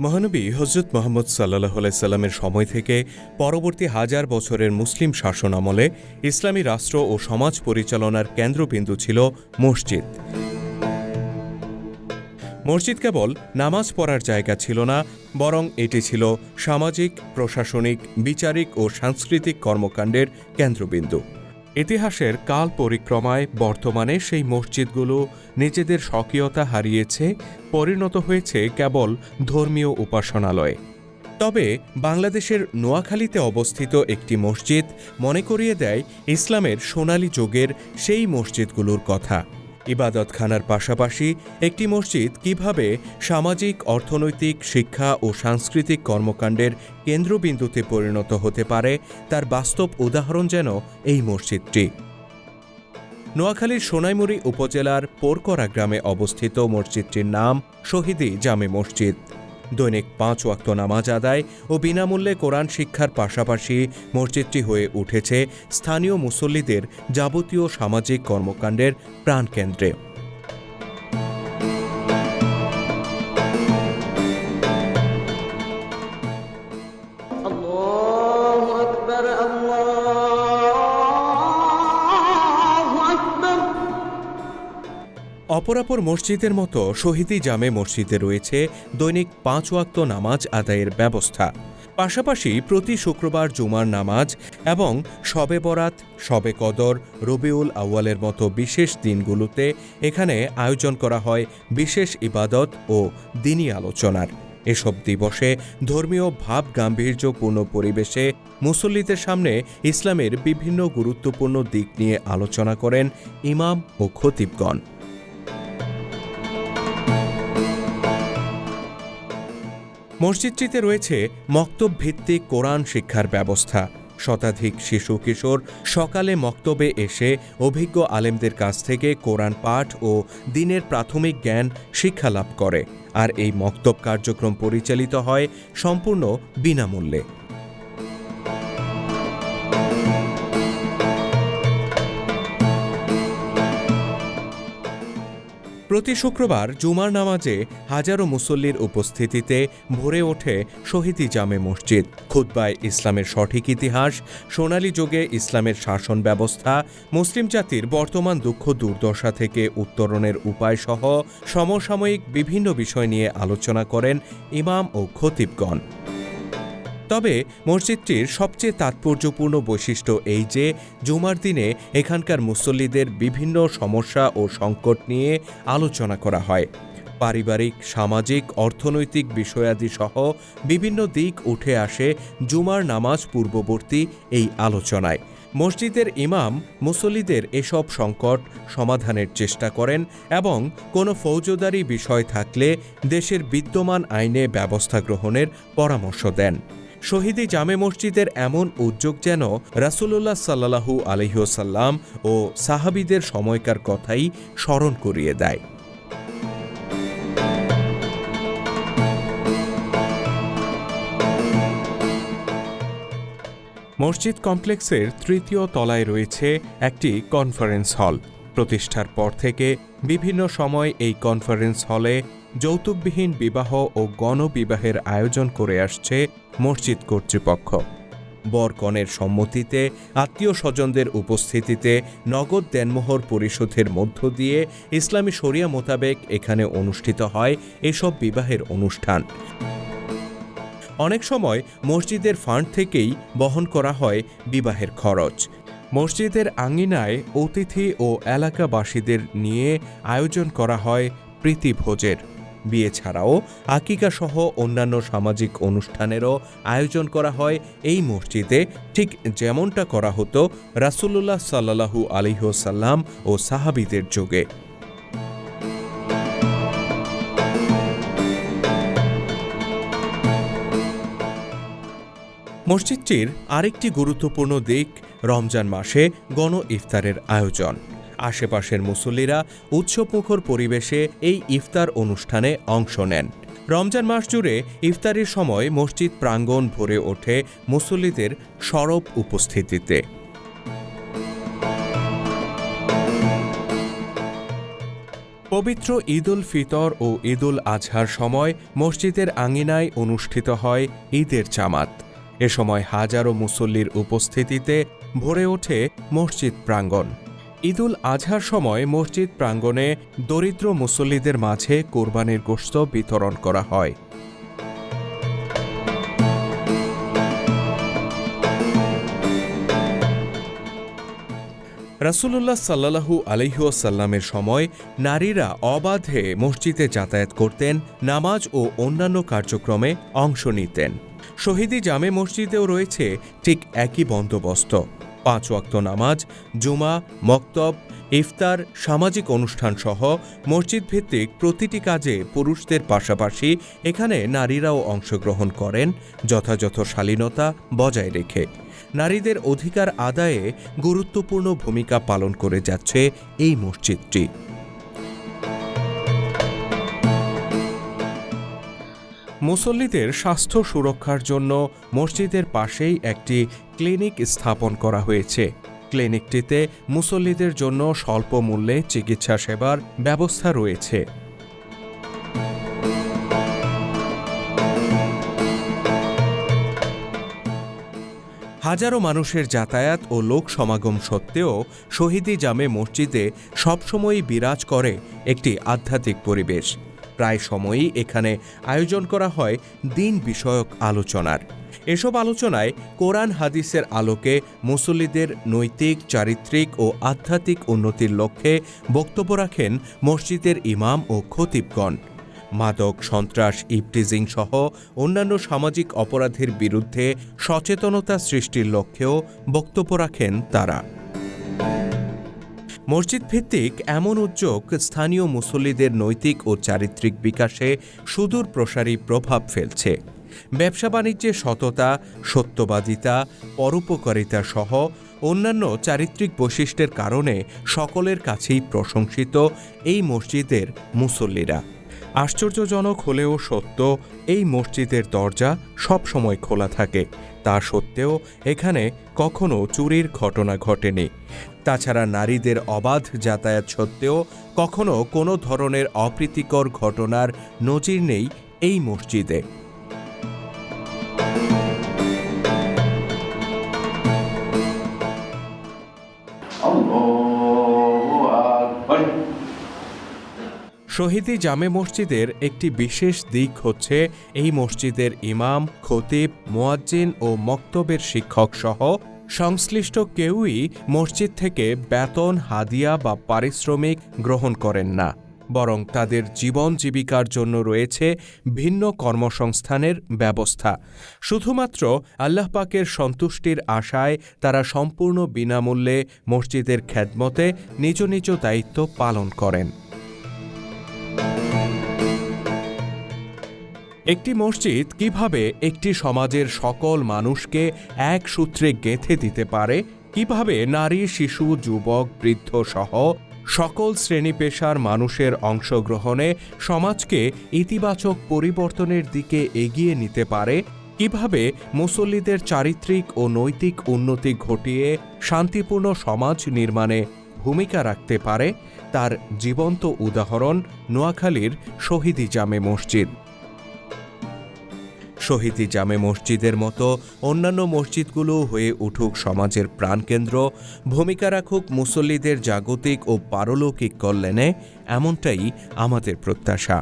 মহানবী হজরত মোহাম্মদ সাল্লাহ সাল্লামের সময় থেকে পরবর্তী হাজার বছরের মুসলিম শাসন আমলে ইসলামী রাষ্ট্র ও সমাজ পরিচালনার কেন্দ্রবিন্দু ছিল মসজিদ। মসজিদ কেবল নামাজ পড়ার জায়গা ছিল না, বরং এটি ছিল সামাজিক, প্রশাসনিক, বিচারিক ও সাংস্কৃতিক কর্মকাণ্ডের কেন্দ্রবিন্দু। ইতিহাসের কাল পরিক্রমায় বর্তমানে সেই মসজিদগুলো নিজেদের স্বকীয়তা হারিয়েছে, পরিণত হয়েছে কেবল ধর্মীয় উপাসনালয়ে। তবে বাংলাদেশের নোয়াখালীতে অবস্থিত একটি মসজিদ মনে করিয়ে দেয় ইসলামের সোনালী যুগের সেই মসজিদগুলোর কথা। ইবাদতখানার পাশাপাশি একটি মসজিদ কীভাবে সামাজিক, অর্থনৈতিক, শিক্ষা ও সাংস্কৃতিক কর্মকাণ্ডের কেন্দ্রবিন্দুতে পরিণত হতে পারে, তার বাস্তব উদাহরণ যেন এই মসজিদটি। নোয়াখালীর সোনাইমুড়ি উপজেলার পোরকরা গ্রামে অবস্থিত মসজিদটির নাম শহীদি জামে মসজিদ। দৈনিক পাঁচ ওয়াক্ত নামাজ আদায় ও বিনামূল্যে কোরআন শিক্ষার পাশাপাশি মসজিদটি হয়ে উঠেছে স্থানীয় মুসল্লিদের যাবতীয় সামাজিক কর্মকাণ্ডের প্রাণকেন্দ্রে। অপরাপর মসজিদের মতো শহীদি জামে মসজিদে রয়েছে দৈনিক পাঁচ ওয়াক্ত নামাজ আদায়ের ব্যবস্থা। পাশাপাশি প্রতি শুক্রবার জুমার নামাজ এবং শবে বরাত শবে কদর, রবিউল আউয়ালের মতো বিশেষ দিনগুলোতে এখানে আয়োজন করা হয় বিশেষ ইবাদত ও দিনী আলোচনার। এসব দিবসে ধর্মীয় ভাব গাম্ভীর্যপূর্ণ পরিবেশে মুসল্লিদের সামনে ইসলামের বিভিন্ন গুরুত্বপূর্ণ দিক নিয়ে আলোচনা করেন ইমাম ও খতিবগণ। মসজিদটিতে রয়েছে মক্তব ভিত্তিক কোরআন শিক্ষার ব্যবস্থা। শতাধিক শিশু কিশোর সকালে মক্তবে এসে অভিজ্ঞ আলেমদের কাছ থেকে কোরআন পাঠ ও দিনের প্রাথমিক জ্ঞান শিক্ষা লাভ করে। আর এই মক্তব কার্যক্রম পরিচালিত হয় সম্পূর্ণ বিনামূল্যে। প্রতি শুক্রবার জুমার নামাজে হাজারো মুসল্লির উপস্থিতিতে ভরে ওঠে শহীদি জামে মসজিদ। খুতবায় ইসলামের সঠিক ইতিহাস, সোনালী যুগে ইসলামের শাসন ব্যবস্থা, মুসলিম জাতির বর্তমান দুঃখ দুর্দশা থেকে উত্তরণের উপায় সহ সমসাময়িক বিভিন্ন বিষয় নিয়ে আলোচনা করেন ইমাম ও খতিবগণ। তবে মসজিদটির সবচেয়ে তাৎপর্যপূর্ণ বৈশিষ্ট্য এই যে, জুমার দিনে এখানকার মুসল্লিদের বিভিন্ন সমস্যা ও সংকট নিয়ে আলোচনা করা হয়। পারিবারিক, সামাজিক, অর্থনৈতিক বিষয়াদি সহ বিভিন্ন দিক উঠে আসে জুমার নামাজ পূর্ববর্তী এই আলোচনায়। মসজিদের ইমাম মুসল্লিদের এসব সংকট সমাধানের চেষ্টা করেন এবং কোনো ফৌজদারি বিষয় থাকলে দেশের বিদ্যমান আইনে ব্যবস্থা গ্রহণের পরামর্শ দেন। শহীদি জামে মসজিদের এমন উদ্যোগ যেন রাসূলুল্লাহ সাল্লাহু আলহিহসাল্লাম ও সাহাবিদের সময়কার কথাই স্মরণ করিয়ে দেয়। মসজিদ কমপ্লেক্সের তৃতীয় তলায় রয়েছে একটি কনফারেন্স হল। প্রতিষ্ঠার পর থেকে বিভিন্ন সময় এই কনফারেন্স হলে যৌতুকবিহীন বিবাহ ও গণবিবাহের আয়োজন করে আসছে মসজিদ কর্তৃপক্ষ। বরকনের সম্মতিতে আত্মীয় স্বজনদের উপস্থিতিতে নগদ দেনমোহর পরিশোধের মধ্য দিয়ে ইসলামী শরিয়া মোতাবেক এখানে অনুষ্ঠিত হয় এসব বিবাহের অনুষ্ঠান। অনেক সময় মসজিদের ফান্ড থেকেই বহন করা হয় বিবাহের খরচ। মসজিদের আঙিনায় অতিথি ও এলাকাবাসীদের নিয়ে আয়োজন করা হয় প্রীতিভোজের বিয়ে ছাড়াও আকিকা সহ অন্যান্য সামাজিক অনুষ্ঠানেরও আয়োজন করা হয়। এই মসজিদে ঠিক যেমনটা করা হতো রাসূলুল্লাহ সাল্লাহু আলিহসাল্লাম ও সাহাবিদের যুগে। মসজিদটির আরেকটি গুরুত্বপূর্ণ দিক রমজান মাসে গণ ইফতারের আয়োজন। আশেপাশের মুসল্লিরা উৎসবমুখর পরিবেশে এই ইফতার অনুষ্ঠানে অংশ নেন। রমজান মাস জুড়ে ইফতারির সময় মসজিদ প্রাঙ্গণ ভরে ওঠে মুসল্লিদের সরব উপস্থিতিতে। পবিত্র ঈদুল ফিতর ও ঈদুল আজহার সময় মসজিদের আঙিনায় অনুষ্ঠিত হয় ঈদের জামাত। এ সময় হাজারো মুসল্লির উপস্থিতিতে ভরে ওঠে মসজিদ প্রাঙ্গণ। ঈদুল আজহার সময় মসজিদ প্রাঙ্গণে দরিদ্র মুসল্লিদের মাঝে কোরবানির গোশত বিতরণ করা হয়। রাসূলুল্লাহ সাল্লাল্লাহু আলহিউসাল্লামের সময় নারীরা অবাধে মসজিদে যাতায়াত করতেন, নামাজ ও অন্যান্য কার্যক্রমে অংশ নিতেন। শহীদি জামে মসজিদেও রয়েছে ঠিক একই বন্দোবস্ত। পাঁচ ওয়াক্ত নামাজ, জুমা, মক্তব, ইফতার, সামাজিক অনুষ্ঠান সহ মসজিদ ভিত্তিক প্রতিটি কাজে পুরুষদের পাশাপাশি এখানে নারীরাও অংশগ্রহণ করেন, যথাযথ শালীনতা বজায় রেখে। নারীদের অধিকার আদায়ে গুরুত্বপূর্ণ ভূমিকা পালন করে যাচ্ছে এই মসজিদটি। মুসল্লিদের স্বাস্থ্য সুরক্ষার জন্য মসজিদের পাশেই একটি ক্লিনিক স্থাপন করা হয়েছে। ক্লিনিকটিতে মুসল্লিদের জন্য স্বল্প মূল্যে চিকিৎসা সেবার ব্যবস্থা রয়েছে। হাজারো মানুষের যাতায়াত ও লোক সমাগম সত্ত্বেও শহীদি জামে মসজিদে সবসময়ই বিরাজ করে একটি আধ্যাত্মিক পরিবেশ। প্রায় সময়ই এখানে আয়োজন করা হয় দিন বিষয়ক আলোচনার। এসব আলোচনায় কোরআন হাদিসের আলোকে মুসল্লিদের নৈতিক, চারিত্রিক ও আধ্যাত্মিক উন্নতির লক্ষ্যে বক্তব্য রাখেন মসজিদের ইমাম ও খতিবগণ। মাদক, সন্ত্রাস, ইপটিজিং সহ অন্যান্য সামাজিক অপরাধের বিরুদ্ধে সচেতনতা সৃষ্টির লক্ষ্যেও বক্তব্য রাখেন তারা। মসজিদ ভিত্তিক এমন উদ্যোগ স্থানীয় মুসল্লিদের নৈতিক ও চারিত্রিক বিকাশে সুদূর প্রসারী প্রভাব ফেলছে। ব্যবসা বাণিজ্যে সততা, সত্যবাদিতা, পরোপকারিতা সহ অন্যান্য চারিত্রিক বৈশিষ্ট্যের কারণে সকলের কাছেই প্রশংসিত এই মসজিদের মুসল্লিরা। আশ্চর্যজনক হলেও সত্য, এই মসজিদের দরজা সবসময় খোলা থাকে। তা সত্ত্বেও এখানে কখনো চুরির ঘটনা ঘটেনি। তাছাড়া নারীদের অবাধ যাতায়াত সত্ত্বেও কখনো কোনো ধরনের অপ্রীতিকর ঘটনার নজির নেই এই মসজিদে। শহীদি জামে মসজিদের একটি বিশেষ দিক হচ্ছে এই মসজিদের ইমাম, খতিব, মোয়াজ্জিন ও মক্তবের শিক্ষক সহ সংশ্লিষ্ট কেউই মসজিদ থেকে বেতন, হাদিয়া বা পারিশ্রমিক গ্রহণ করেন না। বরং তাদের জীবন জীবিকার জন্য রয়েছে ভিন্ন কর্মসংস্থানের ব্যবস্থা। শুধুমাত্র আল্লাহ পাকের সন্তুষ্টির আশায় তারা সম্পূর্ণ বিনামূল্যে মসজিদের খ্যাদমতে নিজ নিজ দায়িত্ব পালন করেন। একটি মসজিদ কীভাবে একটি সমাজের সকল মানুষকে এক সূত্রে গেঁথে দিতে পারে, কীভাবে নারী, শিশু, যুবক, বৃদ্ধ সহ সকল শ্রেণি পেশার মানুষের অংশগ্রহণে সমাজকে ইতিবাচক পরিবর্তনের দিকে এগিয়ে নিতে পারে, কীভাবে মুসল্লিদের চারিত্রিক ও নৈতিক উন্নতি ঘটিয়ে শান্তিপূর্ণ সমাজ নির্মাণে ভূমিকা রাখতে পারে, তার জীবন্ত উদাহরণ নোয়াখালীর শহীদি জামে মসজিদ। শহীদি জামে মসজিদের মতো অন্যান্য মসজিদগুলো হয়ে উঠুক সমাজের প্রাণকেন্দ্র, ভূমিকা রাখুক মুসল্লিদের জাগতিক ও পারলৌকিক কল্যাণে, এমনটাই আমাদের প্রত্যাশা।